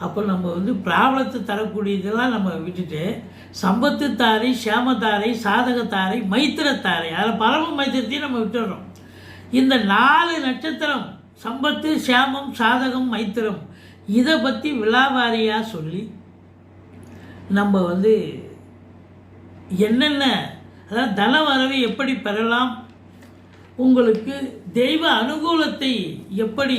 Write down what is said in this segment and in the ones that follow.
அப்போ நம்ம வந்து பிராபலத்தை தரக்கூடியதெல்லாம் நம்ம விட்டுட்டு சம்பத்துத்தாரை சேமத்தாரை சாதகத்தாரை மைத்திரத்தாரை அதில் பரம மைத்திரத்தையும் நம்ம விட்டுடுறோம் இந்த நாலு நட்சத்திரம் சம்பத்து சேமம் சாதகம் மைத்திரம் இதை பற்றி விழாவாரியாக சொல்லி நம்ம வந்து என்னென்ன அதாவது தன வரவை எப்படி பெறலாம் உங்களுக்கு தெய்வ அனுகூலத்தை எப்படி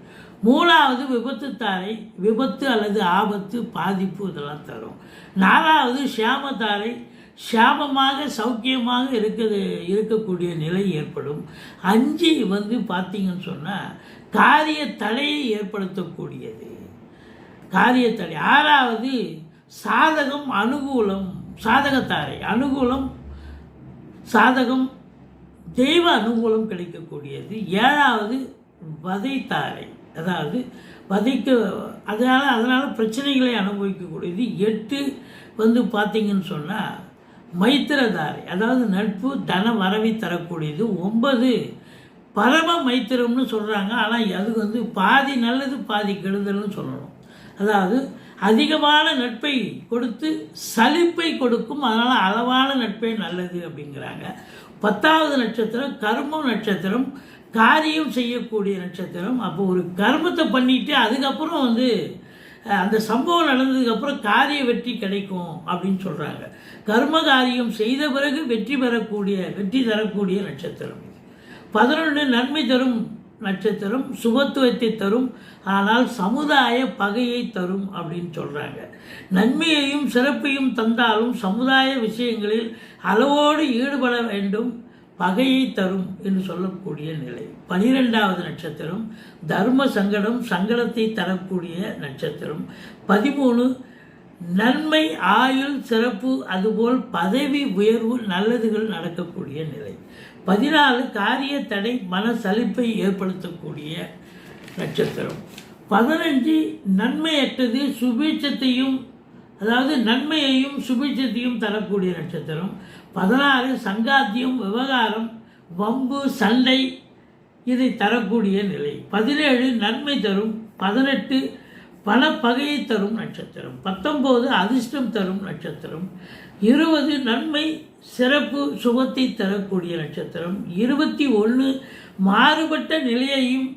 மூணாவது விபத்து தாரை விபத்து அல்லது ஆபத்து பாதிப்பு இதெல்லாம் தரும். நாலாவது ஷியாமத்தாரை சாபமாக சௌக்கியமாக இருக்கிறது இருக்கக்கூடிய நிலை ஏற்படும். அஞ்சு வந்து பார்த்தீங்கன்னு சொன்னால் காரிய தடையை ஏற்படுத்தக்கூடியது. காரியத்தடை ஆறாவது சாதகம் அனுகூலம் சாதகத்தாரை. அனுகூலம் சாதகம் தெய்வ அனுகூலம் கிடைக்கக்கூடியது. ஏழாவது வதைத்தாரை. அதாவது வதைக்க அதனால் அதனால் பிரச்சனைகளை அனுபவிக்கக்கூடியது எட்டு வந்து பார்த்திங்கன்னு சொன்னால் மைத்திரதாரி அதாவது நட்பு தன வரவை தரக்கூடியது. ஒன்பது பரம மைத்திரம்னு சொல்கிறாங்க ஆனால் அது வந்து பாதி நல்லது பாதி கெடுதல்னு சொல்லணும். அதாவது அதிகமான நட்பை கொடுத்து சலிப்பை கொடுக்கும். அதனால் அளவான நட்பே நல்லது அப்படிங்கிறாங்க. பத்தாவது நட்சத்திரம் கர்மம் நட்சத்திரம். காரியம் செய்யக்கூடிய நட்சத்திரம். அப்போ ஒரு கர்மத்தை பண்ணிட்டு அதுக்கப்புறம் வந்து அந்த சம்பவம் நடந்ததுக்கப்புறம் காரிய வெற்றி கிடைக்கும் அப்படின்னு சொல்கிறாங்க கர்ம காரியம் செய்த பிறகு வெற்றி பெறக்கூடிய வெற்றி தரக்கூடிய நட்சத்திரம் இது. பதினொன்று நன்மை தரும் நட்சத்திரம் சுபத்துவத்தை தரும் ஆனால் சமுதாய பகையை தரும் அப்படின்னு சொல்கிறாங்க நன்மையையும் சிறப்பையும் தந்தாலும் சமுதாய விஷயங்களில் அளவோடு ஈடுபட வேண்டும். பகையை தரும் என்று சொல்லக்கூடிய நிலை. பனிரெண்டாவது நட்சத்திரம் தர்ம சங்கடம் சங்கடத்தை தரக்கூடிய நட்சத்திரம். பதிமூணு நன்மை ஆயுள் சிறப்பு அதுபோல் பதவி உயர்வு நல்லதுகள் நடக்கக்கூடிய நிலை. பதினாலு காரிய தடை மன சலிப்பை ஏற்படுத்தக்கூடிய நட்சத்திரம். பதினஞ்சு நன்மையற்றது சுபீட்சத்தையும் அதாவது நன்மையையும் சுபீட்சத்தையும் தரக்கூடிய நட்சத்திரம். பதினாறு சங்காத்தியம் விவகாரம் வம்பு சண்டை இதை தரக்கூடிய நிலை. பதினேழு நன்மை தரும் பதினெட்டு பல பகையை தரும் நட்சத்திரம். பத்தொம்போது அதிர்ஷ்டம் தரும் நட்சத்திரம். இருபது நன்மை சிறப்பு சுகத்தை தரக்கூடிய நட்சத்திரம். இருபத்தி ஒன்று மாறுபட்ட நிலையையும்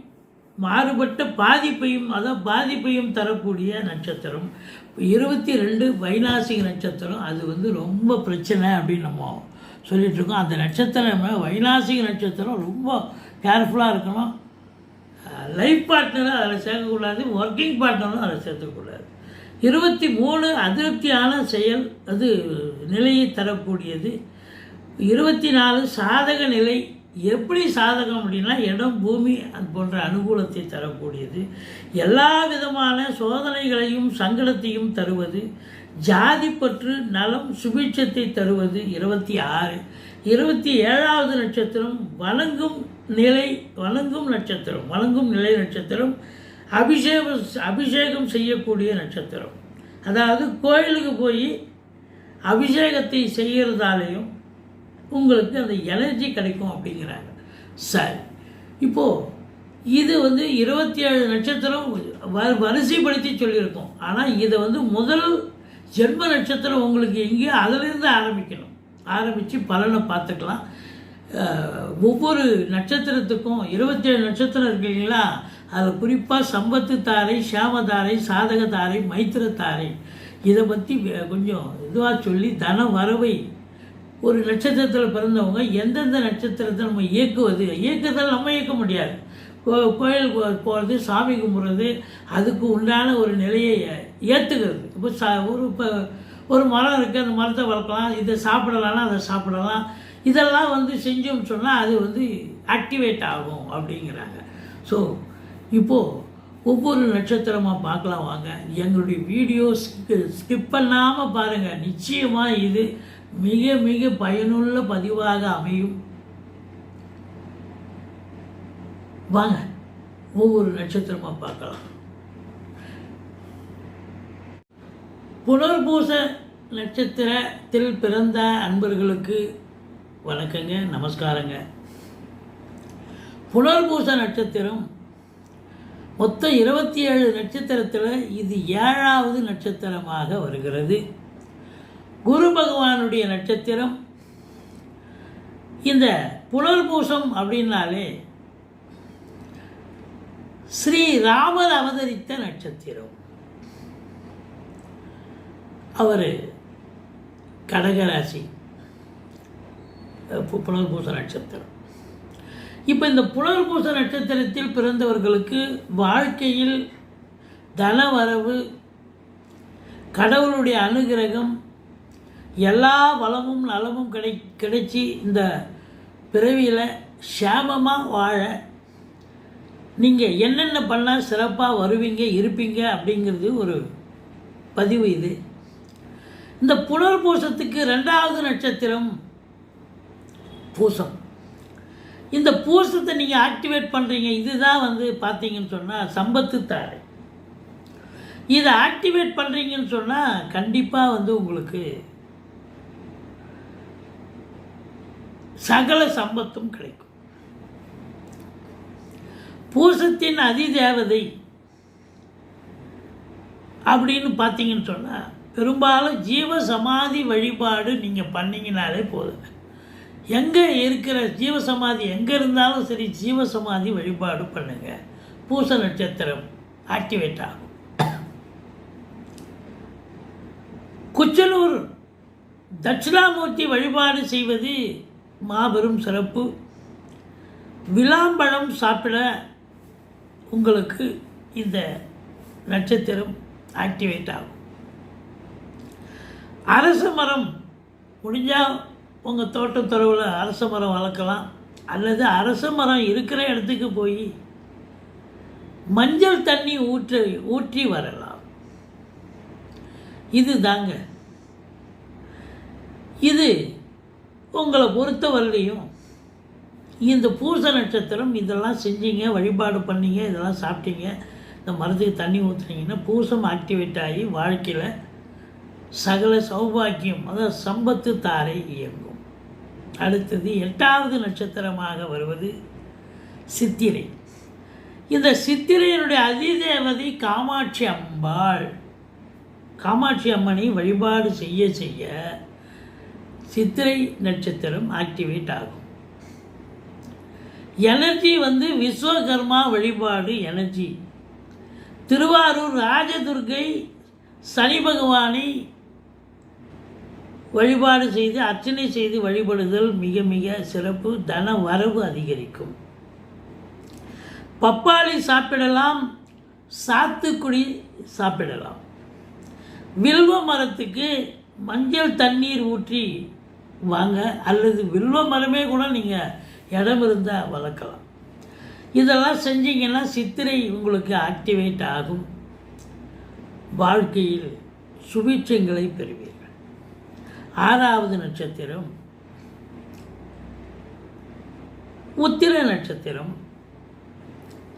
மாறுபட்ட பாதிப்பையும் அதாவது பாதிப்பையும் தரக்கூடிய நட்சத்திரம். இருபத்தி ரெண்டு வைநாசிக நட்சத்திரம் அது வந்து ரொம்ப பிரச்சனை அப்படின்னு நம்ம சொல்லிகிட்டு இருக்கோம். அந்த நட்சத்திரம் வைநாசிக நட்சத்திரம் ரொம்ப கேர்ஃபுல்லாக இருக்கணும். லைஃப் பார்ட்னரும் அதில் சேர்க்கக்கூடாது ஒர்க்கிங் பார்ட்னரும் அதில் சேர்த்துக்கூடாது இருபத்தி மூணு அதிருப்தியான செயல் அது நிலையை தரக்கூடியது. இருபத்தி நாலு சாதக நிலை எப்படி சாதகம் அப்படின்னா இடம் பூமி அது போன்ற அனுகூலத்தை தரக்கூடியது. எல்லா விதமான சோதனைகளையும் சங்கடத்தையும் தருவது. ஜாதி பற்று நலம் சுபிட்சத்தை தருவது. இருபத்தி ஆறு. இருபத்தி ஏழாவது நட்சத்திரம் வணங்கும் நிலை வணங்கும் நட்சத்திரம் வணங்கும் நிலை நட்சத்திரம் அபிஷேகம் அபிஷேகம் செய்யக்கூடிய நட்சத்திரம். அதாவது கோயிலுக்கு போய் அபிஷேகத்தை செய்கிறதாலையும் உங்களுக்கு அந்த எனர்ஜி கிடைக்கும் அப்படிங்கிறாங்க. சரி. இப்போது இது வந்து இருபத்தி ஏழு நட்சத்திரம் வ வரிசைப்படுத்தி சொல்லியிருக்கோம். ஆனால் இதை வந்து முதல் ஜென்ம நட்சத்திரம் உங்களுக்கு எங்கேயோ அதிலிருந்து ஆரம்பிக்கணும். ஆரம்பித்து பலனை பார்த்துக்கலாம். ஒவ்வொரு நட்சத்திரத்துக்கும் இருபத்தேழு நட்சத்திரம் இருக்கு இல்லைங்களா? அதில் குறிப்பாக சம்பத்து தாரை சாமதாரை சாதக தாரை மைத்திர தாரை. இதை பற்றி கொஞ்சம் இதுவாக சொல்லி தன வரவை ஒரு நட்சத்திரத்தில் பிறந்தவங்க எந்தெந்த நட்சத்திரத்தை நம்ம இயக்குவது? இயக்கத்தில் நம்ம இயக்க முடியாது. கோ- கோயில் போகிறது சாமி கும்பிட்றது அதுக்கு உண்டான ஒரு நிலையை ஏற்றுக்கிறது இப்போ சா ஒரு இப்போ ஒரு மரம் இருக்குது அந்த மரத்தை வளர்க்கலாம். இதை சாப்பிடலாம்னா அதை சாப்பிடலாம். இதெல்லாம் வந்து செஞ்சோம்னு சொன்னால் அது வந்து ஆக்டிவேட் ஆகும் அப்படிங்கிறாங்க. ஸோ இப்போது ஒவ்வொரு நட்சத்திரமாக பார்க்கலாம் வாங்க. எங்களுடைய வீடியோ ஸ்கிப் பண்ணாமல் பாருங்கள் நிச்சயமாக இது மிக மிக பயனுள்ள பதிவாக அமையும். வாங்க ஒவ்வொரு நட்சத்திரமாக பார்க்கலாம். புனர்பூச நட்சத்திரத்தில் பிறந்த அன்பர்களுக்கு வணக்கங்க நமஸ்காரங்க. புனர்பூச நட்சத்திரம் மொத்தம் இருபத்தி ஏழு நட்சத்திரத்தில் இது ஏழாவது நட்சத்திரமாக வருகிறது. குரு பகவானுடைய நட்சத்திரம். இந்த புனர்பூசம் அப்படின்னாலே ஸ்ரீ ராமர் அவதரித்த நட்சத்திரம். அவர் கடகராசி. புலர் புனர்பூச நட்சத்திரம். இப்போ இந்த புனர்பூச நட்சத்திரத்தில் பிறந்தவர்களுக்கு வாழ்க்கையில் தனவரவு கடவுளுடைய அனுகிரகம் எல்லா வளமும் நலமும் கிடை கிடைச்சி இந்த பிறவியில் சேமமாக வாழ நீங்கள் என்னென்ன பண்ணால் சிறப்பாக வருவீங்க இருப்பீங்க அப்படிங்கிறது ஒரு பதிவு இது. இந்த புனர்பூசத்துக்கு ரெண்டாவது நட்சத்திரம் பூசம். இந்த பூசத்தை நீங்கள் ஆக்டிவேட் பண்ணுறீங்க இதுதான் வந்து பார்த்தீங்கன்னு சொன்னால் சம்பத்து தாரை. இதை ஆக்டிவேட் பண்ணுறீங்கன்னு சொன்னால் கண்டிப்பாக வந்து உங்களுக்கு சகல சம்பத்தும் கிடைக்கும். பூசத்தின் அதிதேவதை அப்படின்னு பார்த்தீங்கன்னு சொன்னால் பெரும்பாலும் ஜீவ சமாதி வழிபாடு நீங்கள் பண்ணிங்கனாலே போதுங்க எங்கே இருக்கிற ஜீவ சமாதி எங்கே இருந்தாலும் சரி ஜீவ சமாதி வழிபாடு பண்ணுங்கள் பூச நட்சத்திரம் ஆக்டிவேட் ஆகும். குச்சலூர் தட்சிணாமூர்த்தி வழிபாடு செய்வது மாபெரும் சிறப்பு. விளாம்பழம் சாப்பிட உங்களுக்கு இந்த நட்சத்திரம் ஆக்டிவேட் ஆகும். அரச மரம் முடிஞ்சால் உங்கள் தோட்டத்துறவில் அரச மரம் வளர்க்கலாம். அல்லது அரச மரம் இருக்கிற இடத்துக்கு போய் மஞ்சள் தண்ணி ஊற்றி ஊற்றி வரலாம். இது தாங்க. இது உங்களை பொறுத்தவரையிலையும் இந்த பூச நட்சத்திரம் இதெல்லாம் செஞ்சீங்க வழிபாடு பண்ணீங்க இதெல்லாம் சாப்பிட்டீங்க இந்த மரத்துக்கு தண்ணி ஊற்றுனீங்கன்னா பூசம் ஆக்டிவேட் ஆகி வாழ்க்கையில் சகல சௌபாக்கியம் அதாவது சம்பத்து தாரை இயங்கும். அடுத்தது எட்டாவது நட்சத்திரமாக வருவது சித்திரை. இந்த சித்திரையினுடைய அதிதேவதை காமாட்சி அம்பாள் காமாட்சி அம்மனை வழிபாடு செய்ய செய்ய சித்திரை நட்சத்திரம் ஆக்டிவேட் ஆகும். எனர்ஜி வந்து விஸ்வகர்மா வழிபாடு எனர்ஜி திருவாரூர் ராஜதுர்கை சனி பகவானை வழிபாடு செய்து அர்ச்சனை செய்து வழிபடுதல் மிக மிக சிறப்பு. தன வரவு அதிகரிக்கும். பப்பாளி சாப்பிடலாம் சாத்துக்குடி சாப்பிடலாம். வில்வ மரத்துக்கு மஞ்சள் தண்ணீர் ஊற்றி வாங்க அல்லது வில்வ மரமே கூட நீங்கள் இடம் இருந்தால் வளர்க்கலாம். இதெல்லாம் செஞ்சீங்கன்னா சித்திரை உங்களுக்கு ஆக்டிவேட் ஆகும். வாழ்க்கையில் சுபிட்சங்களை பெறுவீர்கள். ஆறாவது நட்சத்திரம் உத்திர நட்சத்திரம்.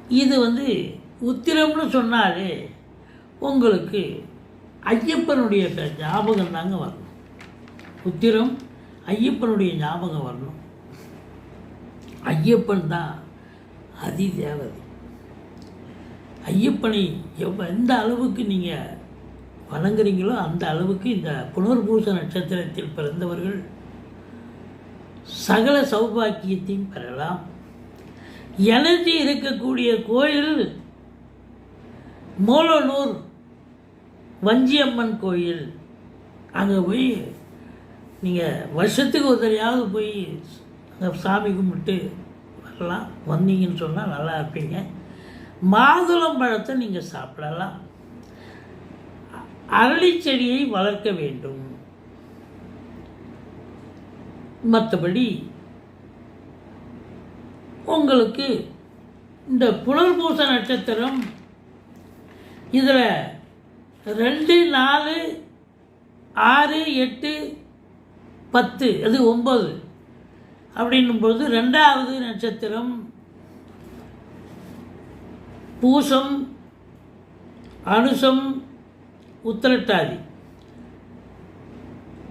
இது வந்து உத்திரம்னு சொன்னாலே உங்களுக்கு ஐயப்பனுடைய ஞாபகம் தாங்க வரும். உத்திரம் ஐயப்பனுடைய ஞாபகம் வரணும். ஐயப்பன் தான் அதி தேவதை. ஐயப்பனை எவ் எந்த அளவுக்கு நீங்கள் வணங்குறீங்களோ அந்த அளவுக்கு இந்த புனர்பூச நட்சத்திரத்தில் பிறந்தவர்கள் சகல சௌபாக்கியத்தையும் பெறலாம். எனர்ஜி இருக்கக்கூடிய கோயில் மோலனூர் வஞ்சியம்மன் கோயில். அங்கே போய் நீங்கள் வருஷத்துக்கு ஒரு தடையாவது போய் அங்கே சாமி கும்பிட்டு வரலாம். வந்தீங்கன்னு சொன்னால் நல்லா இருப்பீங்க. மாதுளம் பழத்தை நீங்கள் சாப்பிடலாம். அரளி செடியை வளர்க்க வேண்டும். மற்றபடி உங்களுக்கு இந்த புனர்பூச நட்சத்திரம் இதில் ரெண்டு நாலு ஆறு எட்டு பத்து அது ஒம்பது அப்படின்னும்போது ரெண்டாவது நட்சத்திரம் பூசம் அனுசம் உத்திரட்டாதி.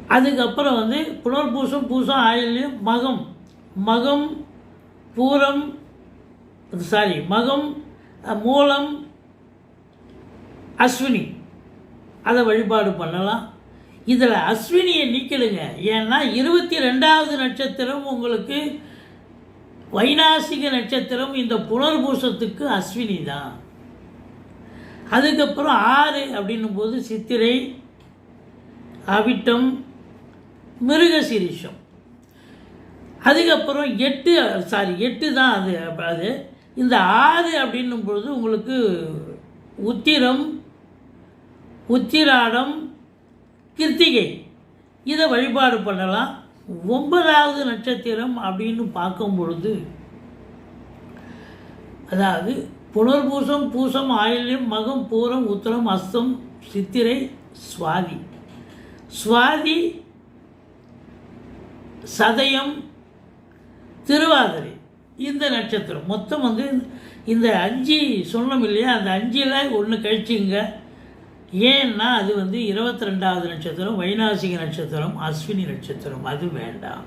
அதுக்கப்புறம் வந்து புனர்பூசம் பூசம் ஆயில்யம் மகம். மகம் பூரம் சாரி மகம் மூலம் அஸ்வினி. அதை வழிபாடு பண்ணலாம். இதில் அஸ்வினியை நீக்கிடுங்க. ஏன்னா இருபத்தி ரெண்டாவது நட்சத்திரம் உங்களுக்கு வைநாசிக நட்சத்திரம் இந்த புனர்பூசத்துக்கு அஸ்வினி தான். அதுக்கப்புறம் ஆறு அப்படின்னும் போது சித்திரை அவிட்டம் மிருகசிரிஷம். அதுக்கப்புறம் எட்டு சாரி எட்டு தான் அது அது. இந்த ஆறு அப்படின்னும் பொழுது உங்களுக்கு உத்திரம் உத்திராடம் கிருத்திகை. இதை வழிபாடு பண்ணலாம். ஒன்பதாவது நட்சத்திரம் அப்படின்னு பார்க்கும் பொழுது அதாவது புனர்பூசம் பூசம் ஆயில்யம் மகம் பூரம் உத்திரம் அஸ்தம் சித்திரை சுவாதி. சுவாதி சதயம் திருவாதிரை. இந்த நட்சத்திரம். மொத்தம் வந்து இந்த அஞ்சு சொன்னோம் இல்லையா? அந்த அஞ்சில் ஒன்று கழிச்சுங்க. ஏன்னா அது வந்து இருபத்தி ரெண்டாவது நட்சத்திரம் வைநாசிக நட்சத்திரம் அஸ்வினி நட்சத்திரம். அது வேண்டாம்.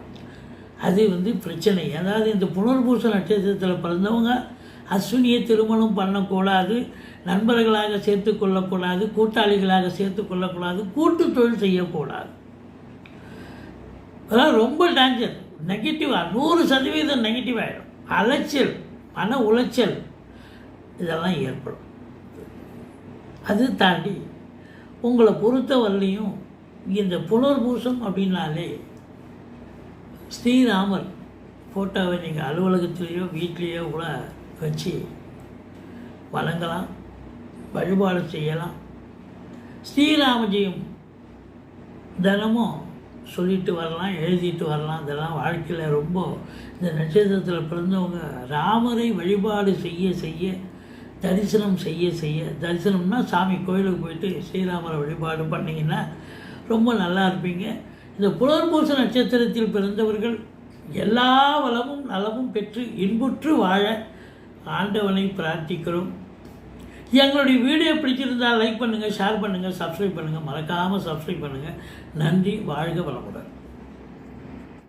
அது வந்து பிரச்சனை. அதாவது இந்த புனர்பூச நட்சத்திரத்தில் பிறந்தவங்க அஸ்வினியை திருமணம் பண்ணக்கூடாது நண்பர்களாக சேர்த்து கொள்ளக்கூடாது கூட்டாளிகளாக சேர்த்து கொள்ளக்கூடாது கூட்டு தொழில் செய்யக்கூடாது. அதெல்லாம் ரொம்ப டேஞ்சர் நெகட்டிவாக நூறு சதவீதம் நெகட்டிவ் ஆகிடும் அலைச்சல் மன உளைச்சல் இதெல்லாம் ஏற்படும். அது தாண்டி உங்களை பொறுத்த வரலையும் இந்த புனர்பூசம் அப்படின்னாலே ஸ்ரீராமர் ஃபோட்டோவை நீங்கள் அலுவலகத்திலேயோ வீட்லேயோ கூட வச்சு வழங்கலாம் வழிபாடு செய்யலாம். ஸ்ரீராமஜியும் தினமும் சொல்லிட்டு வரலாம் எழுதிட்டு வரலாம். இதெல்லாம் வாழ்க்கையில் ரொம்ப இந்த நட்சத்திரத்தில் பிறந்தவங்க ராமரை வழிபாடு செய்ய செய்ய தரிசனம் செய்ய செய்ய தரிசனம்னா சாமி கோயிலுக்கு போயிட்டு ஸ்ரீராமரை வழிபாடு பண்ணிங்கன்னா ரொம்ப நல்லா இருப்பீங்க. இந்த புனர்பூச நட்சத்திரத்தில் பிறந்தவர்கள் எல்லா வளமும் நலமும் பெற்று இன்புற்று வாழ ஆண்டவனை பிரார்த்திக்கிறோம். எங்களுடைய வீடியோ பிடிச்சிருந்தால் லைக் பண்ணுங்கள் ஷேர் பண்ணுங்கள் சப்ஸ்கிரைப் பண்ணுங்கள் மறக்காமல் சப்ஸ்கிரைப் பண்ணுங்கள் நன்றி வாழ்க வளமுடன்.